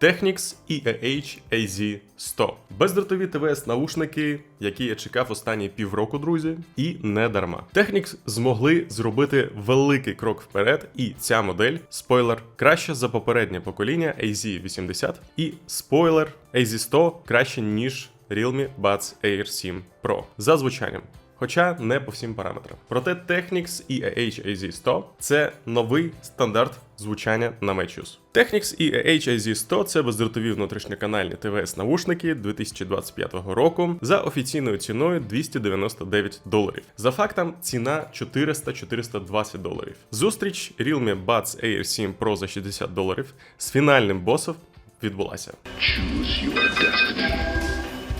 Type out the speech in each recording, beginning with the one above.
Technics EAH AZ100. Бездротові ТВС наушники, які я чекав останні півроку, друзі, і не дарма. Technics змогли зробити великий крок вперед, і ця модель, спойлер, краща за попереднє покоління AZ80, і спойлер AZ100 краще, ніж Realme Buds Air 7 Pro за звучанням. Хоча не по всім параметрам. Проте Technics EAH AZ100 це новий стандарт звучання на Matches. Technics EAH AZ100 це бездротові внутрішньоканальні ТВС навушники 2025 року за офіційною ціною 299 доларів. За фактом ціна 400-420 доларів. Зустріч Realme Buds Air 7 Pro за 60 доларів з фінальним босом відбулася. Choose your destiny.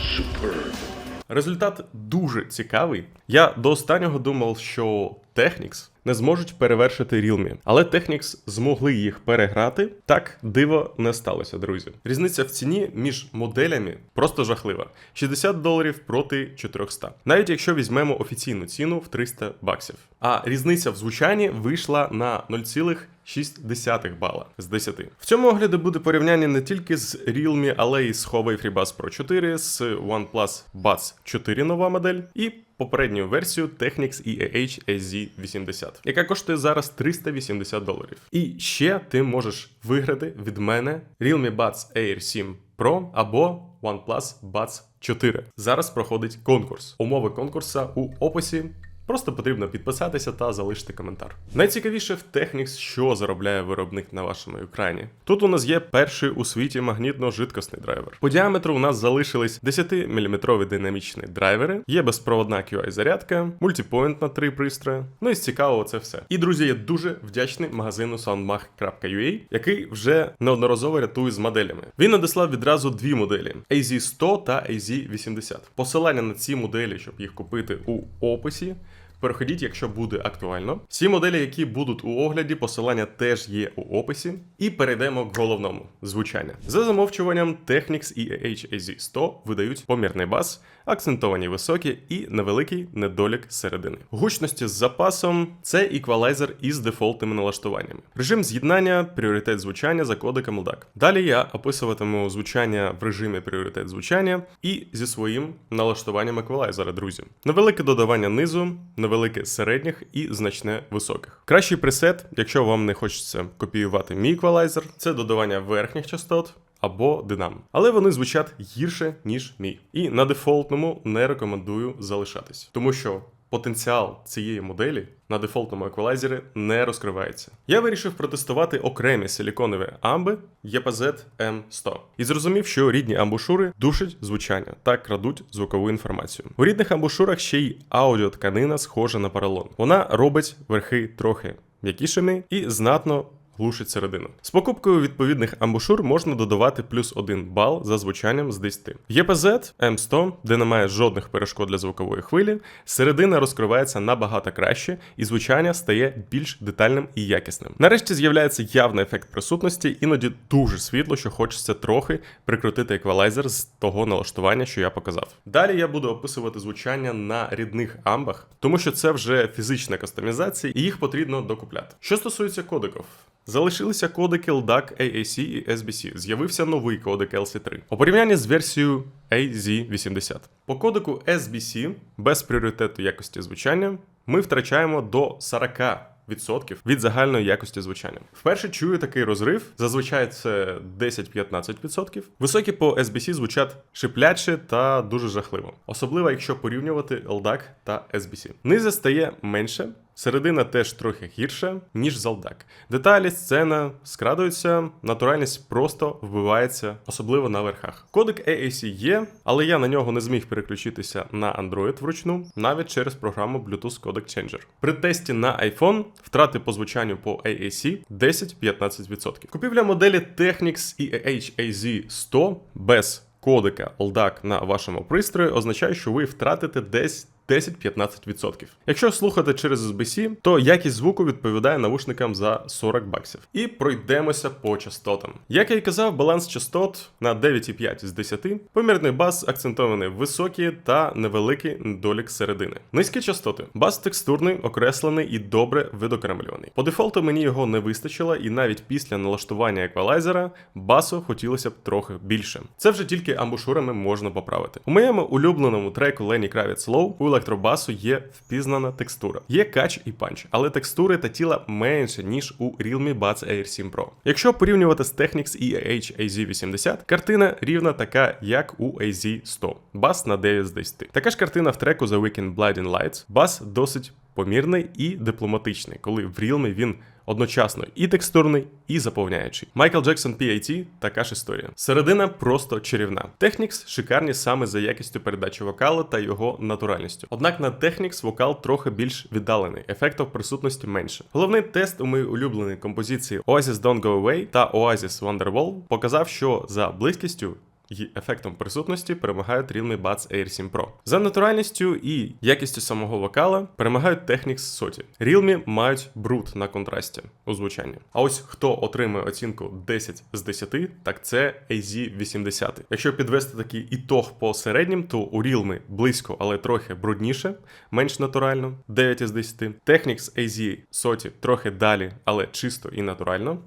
Superb. Результат дуже цікавий. Я до останнього думав, що Technics не зможуть перевершити Realme, але Technics змогли їх переграти. Так диво не сталося, друзі. Різниця в ціні між моделями просто жахлива: 60 доларів проти 400. Навіть якщо візьмемо офіційну ціну в 300 баксів. А різниця в звучанні вийшла на 0,6 бала з 10. В цьому огляді буде порівняння не тільки з Realme, але й з Huawei FreeBuds Pro 4, з OnePlus Buds 4 нова модель і попередню версію Technics EAH AZ80, яка коштує зараз 380 доларів. І ще ти можеш виграти від мене Realme Buds Air 7 Pro або OnePlus Buds 4. Зараз проходить конкурс. Умови конкурсу у описі. Просто потрібно підписатися та залишити коментар. Найцікавіше в Technics, що заробляє виробник на вашому екрані. Тут у нас є перший у світі магнітно-жидкосний драйвер. По діаметру у нас залишились 10-мм динамічні драйвери, є безпроводна QI зарядка, мультипоінт на три пристрої. Ну і з цікавого це все. І друзі, я дуже вдячний магазину soundmag.ua, який вже неодноразово рятує з моделями. Він надіслав відразу дві моделі: AZ100 та AZ80. Посилання на ці моделі, щоб їх купити у описі. Переходіть, якщо буде актуально. Всі моделі, які будуть у огляді, посилання теж є у описі. І перейдемо к головному звучання. За замовчуванням Technics EAH AZ100 видають помірний бас, акцентовані високі і невеликий недолік середини. Гучності з запасом це еквалайзер із дефолтними налаштуваннями. Режим з'єднання, пріоритет звучання за кодеком LDAC. Далі я описуватиму звучання в режимі пріоритет звучання і зі своїм налаштуванням еквалайзера, друзі. Невелике додавання низу, невелике середніх і значне високих. Кращий пресет, якщо вам не хочеться копіювати мій еквалайзер, це додавання верхніх частот. Або динам, але вони звучать гірше ніж мій. І на дефолтному не рекомендую залишатись, тому що потенціал цієї моделі на дефолтному еквалайзері не розкривається. Я вирішив протестувати окремі силіконові амби EPZ M100 і зрозумів, що рідні амбушури душать звучання та крадуть звукову інформацію. У рідних амбушурах ще й аудіотканина схожа на поролон. Вона робить верхи трохи м'якішими і знатно глушить середину. З покупкою відповідних амбушур можна додавати плюс 1 бал за звучанням з 10. EPZ M100, де немає жодних перешкод для звукової хвилі, середина розкривається набагато краще, і звучання стає більш детальним і якісним. Нарешті з'являється явний ефект присутності, іноді дуже світло, що хочеться трохи прикрутити еквалайзер з того налаштування, що я показав. Далі я буду описувати звучання на рідних амбах, тому що це вже фізична кастомізація, і їх потрібно докупляти. Що стосується кодиків. Залишилися кодики LDAC, AAC і SBC. З'явився новий кодек LC3. У порівнянні з версією AZ80. По кодеку SBC без пріоритету якості звучання ми втрачаємо до 40 відсотків від загальної якості звучання. Вперше чую такий розрив. Зазвичай це 10-15%. Високі по SBC звучать шипляче та дуже жахливо, особливо якщо порівнювати LDAC та SBC. Низи стає менше. Середина теж трохи гірша, ніж залдак. Деталі, сцена скрадуються, натуральність просто вбивається, особливо на верхах. Кодек AAC є, але я на нього не зміг переключитися на Android вручну, навіть через програму Bluetooth Codec Changer. При тесті на iPhone втрати по звучанню по AAC 10-15%. Купівля моделі Technics EAH AZ100 без кодека LDAC на вашому пристрої означає, що ви втратите десь 10-15%. Якщо слухати через SBC, то якість звуку відповідає навушникам за 40 баксів. І пройдемося по частотам. Як я й казав, баланс частот на 9,5 з 10, помірний бас акцентований високі та невеликий недолік середини. Низькі частоти. Бас текстурний, окреслений і добре видокремлюваний. По дефолту мені його не вистачило, і навіть після налаштування еквалайзера басу хотілося б трохи більше. Це вже тільки амбушурами можна поправити. У моєму улюбленому треку Lenny Kravitz Low у електробасу є впізнана текстура. Є кач і панч, але текстури та тіла менше, ніж у Realme Buds Air 7 Pro. Якщо порівнювати з Technics EAH AZ80, картина рівна така, як у AZ100. Бас на 9 з 10. Така ж картина в треку The Weekend Blinding Lights. Бас досить помірний і дипломатичний, коли в Realme він одночасно і текстурний, і заповняючий. Майкл Джексон PAT така ж історія. Середина просто чарівна. Technics шикарні саме за якістю передачі вокалу та його натуральністю. Однак на Technics вокал трохи більш віддалений, ефектів присутності менше. Головний тест у моїй улюбленій композиції Oasis Don't Go Away та Oasis Wonderwall показав, що за близькістю і ефектом присутності перемагають Realme Buds Air 7 Pro. За натуральністю і якістю самого вокала перемагають Technics соті. Realme мають бруд на контрасті у звучанні. А ось хто отримує оцінку 10 з 10, так це AZ80. Якщо підвести такий ітог по середнім, то у Realme близько, але трохи брудніше, менш натурально 9 з 10. Technics AZ соті трохи далі, але чисто і натурально.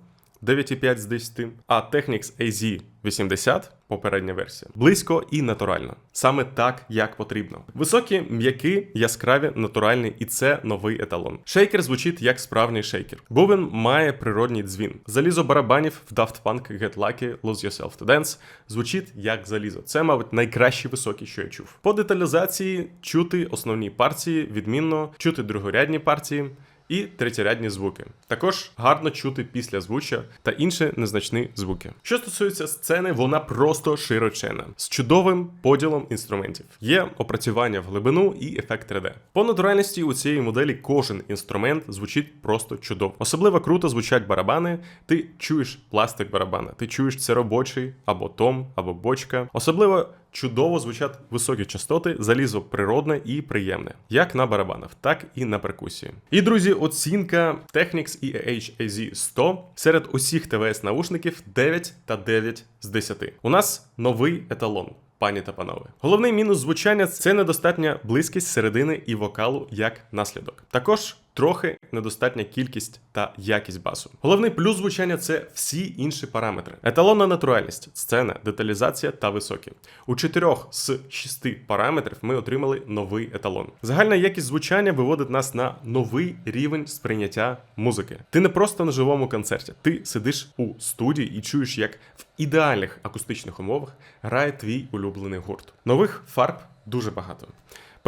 9,5 з 10, а Technics AZ 80, попередня версія, близько і натурально. Саме так, як потрібно. Високі, м'які, яскраві, натуральні, і це новий еталон. Шейкер звучить як справжній шейкер. Бубен має природній дзвін. Залізо барабанів в Daft Punk Get Lucky Lose Yourself to Dance звучить як залізо. Це, мабуть, найкращі високі, що я чув. По деталізації чути основні партії, відмінно, чути другорядні партії і третєрядні звуки. Також гарно чути після звуччя та інші незначні звуки. Що стосується сцени, вона просто широчена з чудовим поділом інструментів. Є опрацювання в глибину і ефект 3D. По натуральності у цієї моделі кожен інструмент звучить просто чудово. Особливо круто звучать барабани. Ти чуєш пластик барабана, ти чуєш це робочий або том, або бочка. Особливо чудово звучать високі частоти, залізо природне і приємне, як на барабанах, так і на перкусії. І друзі, оцінка Technics EAH AZ 100 серед усіх ТВС наушників 9 та 9 з 10. У нас новий еталон. Пані та панове, головний мінус звучання це недостатня близькість середини і вокалу як наслідок. Також трохи недостатня кількість та якість басу. Головний плюс звучання це всі інші параметри: еталонна натуральність, сцена, деталізація та високі. У чотирьох з шести параметрів ми отримали новий еталон. Загальна якість звучання виводить нас на новий рівень сприйняття музики. Ти не просто на живому концерті, ти сидиш у студії і чуєш, як в ідеальних акустичних умовах грає твій улюблений гурт. Нових фарб дуже багато.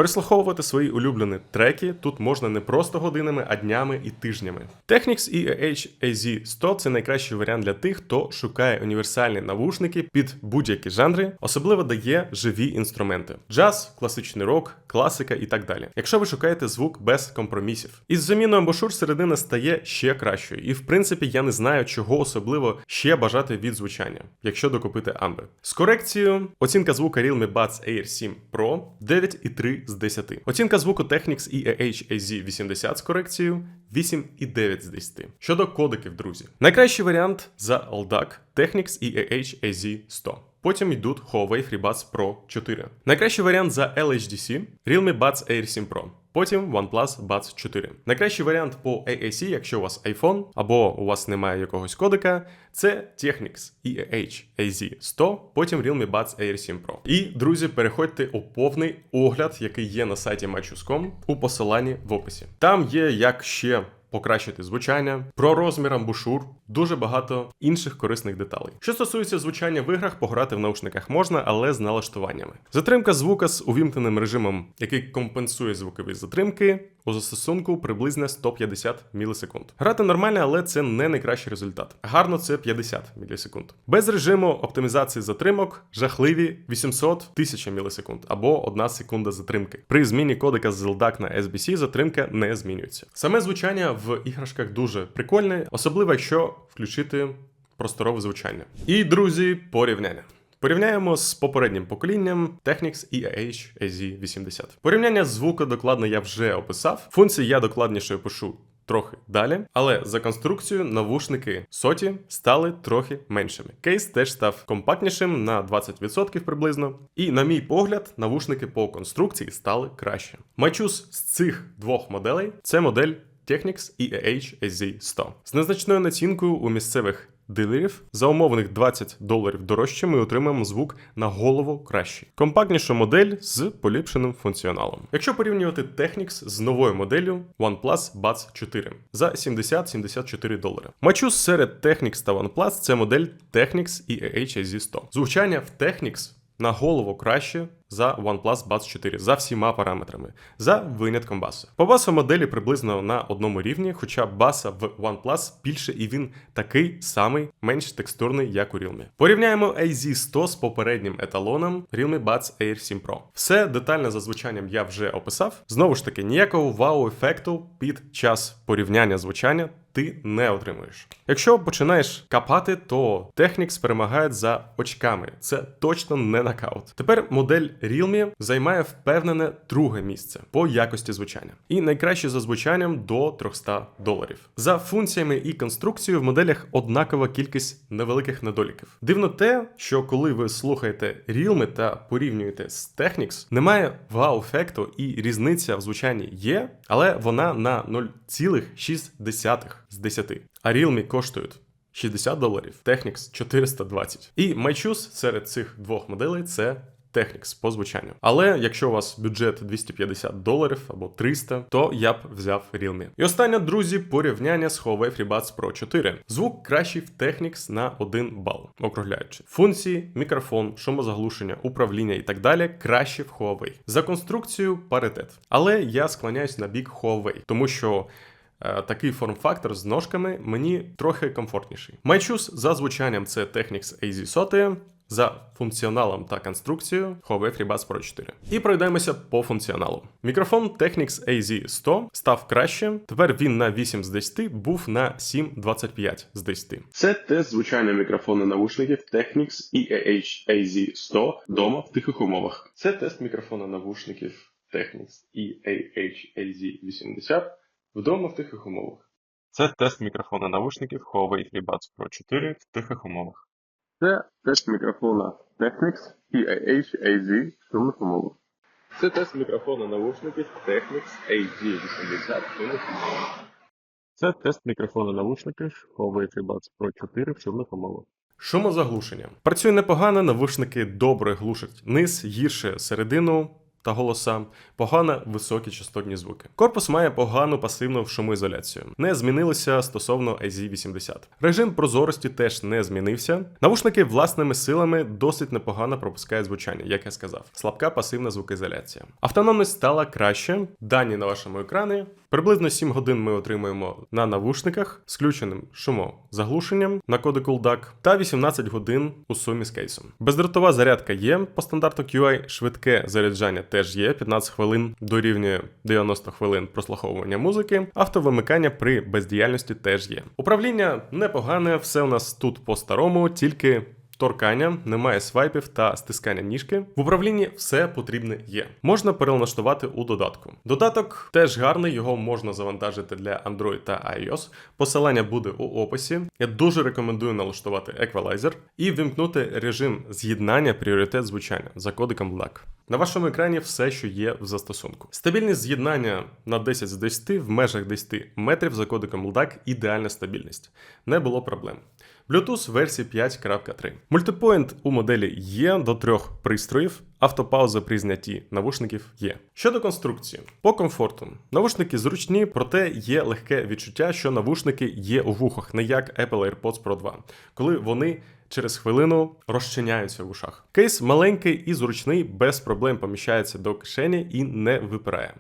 Переслуховувати свої улюблені треки тут можна не просто годинами, а днями і тижнями. Technics EAH AZ100 це найкращий варіант для тих, хто шукає універсальні навушники під будь-які жанри, особливо дає живі інструменти: джаз, класичний рок, класика і так далі. Якщо ви шукаєте звук без компромісів. Із заміною амбушур середина стає ще кращою, і в принципі я не знаю, чого особливо ще бажати від звучання, якщо докупити амби. З корекцією оцінка звука Realme Buds Air 7 Pro 9,3 з 10. Оцінка звуку Technics EAH AZ80 з корекцією 8,9 з 10. Щодо кодиків, друзі. Найкращий варіант за LDAC Technics EAH AZ100. Потім йдуть Huawei FreeBuds Pro 4. Найкращий варіант за LHDC Realme Buds Air 7 Pro. Потім OnePlus Buds 4. Найкращий варіант по AAC, якщо у вас iPhone або у вас немає якогось кодика, це Technics EAH AZ100, потім Realme Buds Air 7 Pro. І, друзі, переходьте у повний огляд, який є на сайті Matchus.com у посиланні в описі. Там є як ще покращити звучання, про розмір амбушур, дуже багато інших корисних деталей. Що стосується звучання в іграх, пограти в наушниках можна, але з налаштуваннями. Затримка звука з увімкненим режимом, який компенсує звукові затримки. У застосунку приблизно 150 мілісекунд. Грати нормально, але це не найкращий результат. Гарно це 50 мілісекунд. Без режиму оптимізації затримок жахливі 800 1000 мілісекунд або 1 секунда затримки. При зміні кодека з LDAC на SBC затримка не змінюється. Саме звучання в іграшках дуже прикольне, особливо якщо включити просторове звучання. І друзі, порівняння. Порівняємо з попереднім поколінням Technics EAH AZ80. Порівняння звуку докладно я вже описав. Функції я докладніше опишу трохи далі, але за конструкцією навушники соті стали трохи меншими. Кейс теж став компактнішим на 20% приблизно. І, на мій погляд, навушники по конструкції стали краще. Майчус з цих двох моделей це модель Technics EAH AZ100 з незначною націнкою у місцевих дилерів за умовних 20 доларів дорожче ми отримаємо звук на голову кращий. Компактніша модель з поліпшеним функціоналом. Якщо порівнювати Technics з новою моделлю OnePlus Buds 4 за 70-74 долари. Мачу серед Technics та OnePlus це модель Technics і AZ100. Звучання в Technics на голову краще за OnePlus Buds 4 за всіма параметрами, за винятком баса. По басу моделі приблизно на одному рівні, хоча баса в OnePlus більше і він такий самий, менш текстурний, як у Realme. Порівняємо AZ100 з попереднім еталоном Realme Buds Air 7 Pro. Все детально за звучанням я вже описав. Знову ж таки, ніякого вау-ефекту під час порівняння звучання ти не отримуєш. Якщо починаєш капати, то Technics перемагає за очками. Це точно не нокаут. Тепер модель Realme займає впевнене друге місце по якості звучання. І найкраще за звучанням до 300 доларів. За функціями і конструкцією в моделях однакова кількість невеликих недоліків. Дивно те, що коли ви слухаєте Realme та порівнюєте з Technics, немає вау-ефекту і різниця в звучанні є, але вона на 0,6 з 10. А Realme коштують 60 доларів, Technics 420. І MyChoose серед цих двох моделей це Technics по звучанню. Але якщо у вас бюджет 250 доларів або 300, то я б взяв Realme. І останнє, друзі, порівняння з Huawei FreeBuds Pro 4. Звук кращий в Technics на 1 бал, округляючи. Функції, мікрофон, шумозаглушення, управління і так далі краще в Huawei. За конструкцією паритет. Але я склоняюсь на бік Huawei, тому що. Е, Такий форм-фактор з ножками мені трохи комфортніший. Майчус за звучанням це Technics AZ100, за функціоналом та конструкцією Huawei FreeBuds Pro 4. І пройдемося по функціоналу. Мікрофон Technics AZ100 став краще. Тепер він на 8 з 10 був на 7,25 з 10. Це тест звучання мікрофону навушників Technics EAH AZ100 дома в тихих умовах. Це тест мікрофона навушників Technics EAH AZ80 вдома в тихих умовах. Це тест мікрофона навушників Huawei FreeBuds Pro 4 в тихих умовах. Це тест мікрофона Technics EAH AZ в шумних умовах. Це тест мікрофона навушників Technics AZ80 в шумних умовах. Це тест мікрофона навушників Huawei FreeBuds Pro 4 в шумних умовах. Шумозаглушення. Працює непогано, навушники добре глушать низ, гірше середину та голоса, погано високі частотні звуки. Корпус має погану пасивну шумоізоляцію. Не змінилося стосовно AZ80. Режим прозорості теж не змінився. Навушники власними силами досить непогано пропускають звучання, як я сказав. Слабка пасивна звукоізоляція. Автономність стала краще. Дані на вашому екрані. Приблизно 7 годин ми отримуємо на навушниках з включеним шумозаглушенням на кодику LDAC та 18 годин у сумі з кейсом. Бездротова зарядка є по стандарту QI, швидке заряджання теж є 15 хвилин дорівнює 90 хвилин прослуховування музики. Автовимикання при бездіяльності теж є. Управління непогане, все у нас тут по-старому, тільки. Торкання, немає свайпів та стискання ніжки. В управлінні все потрібне є. Можна перелаштувати у додатку. Додаток теж гарний, його можна завантажити для Android та iOS. Посилання буде у описі. Я дуже рекомендую налаштувати еквалайзер і вимкнути режим з'єднання пріоритет звучання за кодиком LAC. На вашому екрані все, що є в застосунку. Стабільність з'єднання на 10 з 10 в межах 10 метрів за кодиком LDAC – ідеальна стабільність. Не було проблем. Bluetooth версії 5.3. Мультипоінт у моделі є до трьох пристроїв. Автопауза при знятті навушників є. Щодо конструкції, по комфорту. Навушники зручні, проте є легке відчуття, що навушники є у вухах, не як Apple AirPods Pro 2, коли вони через хвилину розчиняються в ушах. Кейс маленький і зручний, без проблем поміщається до кишені і не випирає.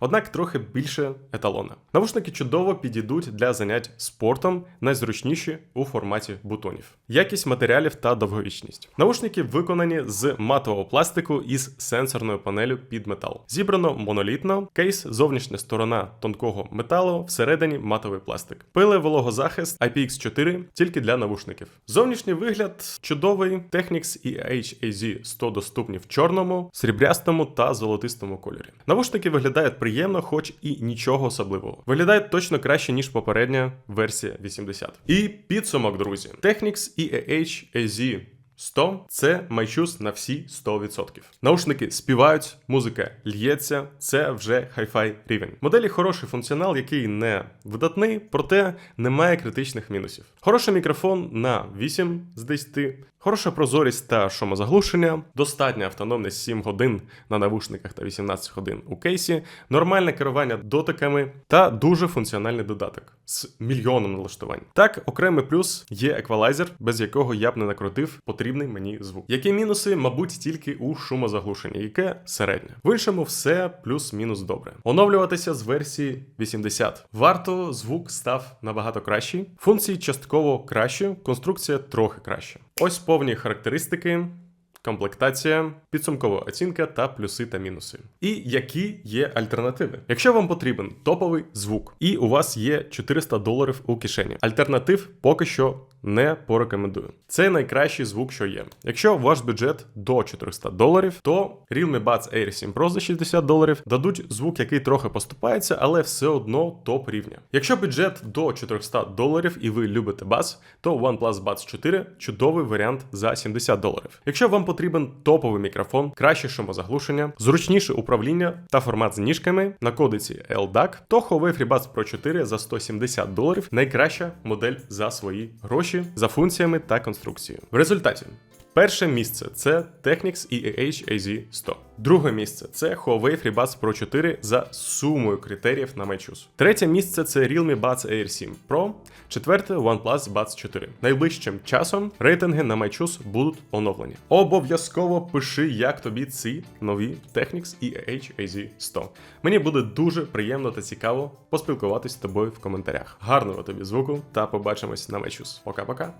Однак трохи більше еталона. Навушники чудово підійдуть для занять спортом, найзручніші у форматі бутонів. Якість матеріалів та довговічність. Навушники виконані з матового пластику із сенсорною панелю під метал. Зібрано монолітно, кейс, зовнішня сторона тонкого металу, всередині матовий пластик. Пиле вологозахист IPX4 тільки для навушників. Зовнішній вигляд чудовий. Technics і HAZ 100 доступні в чорному, срібрястому та золотистому кольорі. Навушники виглядають приємно, хоч і нічого особливого. Виглядають точно краще, ніж попередня версія 80. І підсумок, друзі. Technics і HAZ 100 це майчус на всі 100%. Наушники співають, музика л'ється, це вже хай-фай рівень. Моделі хороший функціонал, який не видатний, проте не має критичних мінусів. Хороший мікрофон на 8 з 10, хороша прозорість та шумозаглушення, достатня автономність 7 годин на навушниках та 18 годин у кейсі, нормальне керування дотиками та дуже функціональний додаток з мільйоном налаштувань. Так, окремий плюс є еквалайзер, без якого я б не накрутив потрібний мені звук. Які мінуси, мабуть, тільки у шумозаглушенні, яке середнє. В іншому все плюс-мінус добре. Оновлюватися з версії 80. Варто звук став набагато кращий, функції частково кращі, конструкція трохи краща. Ось повні характеристики. Комплектація, підсумкова оцінка та плюси та мінуси. І які є альтернативи? Якщо вам потрібен топовий звук, і у вас є 400 доларів у кишені, альтернатив поки що не порекомендую. Це найкращий звук, що є. Якщо ваш бюджет до 400 доларів, то Realme Buds Air 7 Pro за 60 доларів дадуть звук, який трохи поступається, але все одно топ рівня. Якщо бюджет до 400 доларів і ви любите бас, то OnePlus Buds 4 чудовий варіант за 70 доларів. Якщо вам потрібен топовий мікрофон, краще шумозаглушення, зручніше управління та формат з ніжками на кодиці LDAC, то Huawei FreeBuds Pro 4 за 170 доларів найкраща модель за свої гроші за функціями та конструкцією. В результаті. Перше місце це Technics EAH AZ 100. Друге місце це Huawei FreeBuds Pro 4 за сумою критеріїв на MyChoose. Третє місце це Realme Buds Air 7 Pro. Четверте OnePlus Buds 4. Найближчим часом рейтинги на MyChoose будуть оновлені. Обов'язково пиши, як тобі ці нові Technics EAH AZ 100. Мені буде дуже приємно та цікаво поспілкуватись з тобою в коментарях. Гарного тобі звуку та побачимось на MyChoose. Пока-пока.